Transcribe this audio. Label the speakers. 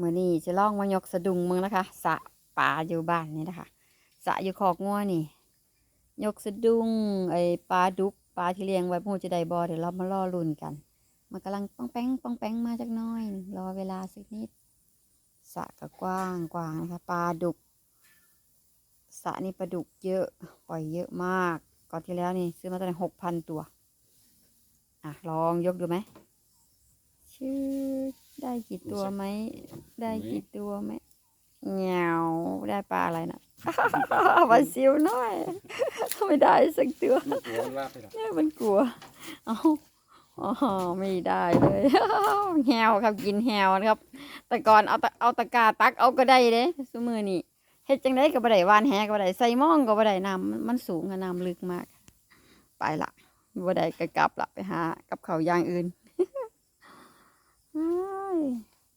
Speaker 1: มื่อนี้จะลองมายกสะดุงมึงนะคะ สะปลาอยู่บ้านนี่นะคะสะอยู่คอกงัวนี่ ยกสะดุงไอ้ปลาดุกปลาที่เลี้ยงไว้พวกจะได้บอเดี๋ยวเรามาล่อลุ่นกัน มันกำลังป้องแป้งป้องแป้งมาจากน้อย รอเวลาสักนิดสะก็กว้างกว้างนะคะปลาดุกสะนี่ปลาดุกเยอะปล่อยเยอะมาก ก่อนที่แล้วนี่ซื้อมาตั้งหกพันตัว อะลองยกดูไหมชื่อ ได้กี่ตัวไหม ได้กี่ตัวไหมเงาได้ปลาอะไรนะปลาซิวน้อยไม่ได้สักตัว
Speaker 2: ลูกหัวลากไปหรอก
Speaker 1: เนี่ยมันกลัว เอาอ๋อไม่ได้เลยแฮวครับกินแฮวนะครับ แต่ก่อนเอาตะเอาตะกร้าตักเอาก็ได้เด้สมือนี่เฮ็ดจังไดก็บ่ได้วานแฮก็บ่ได้ใส่หม่องก็บ่ได้น้ำมันมันสูงอะน้ำลึกมาก ไปละบ่ได้ก็กลับละไปหากับเขาวอย่างอื่นอ้า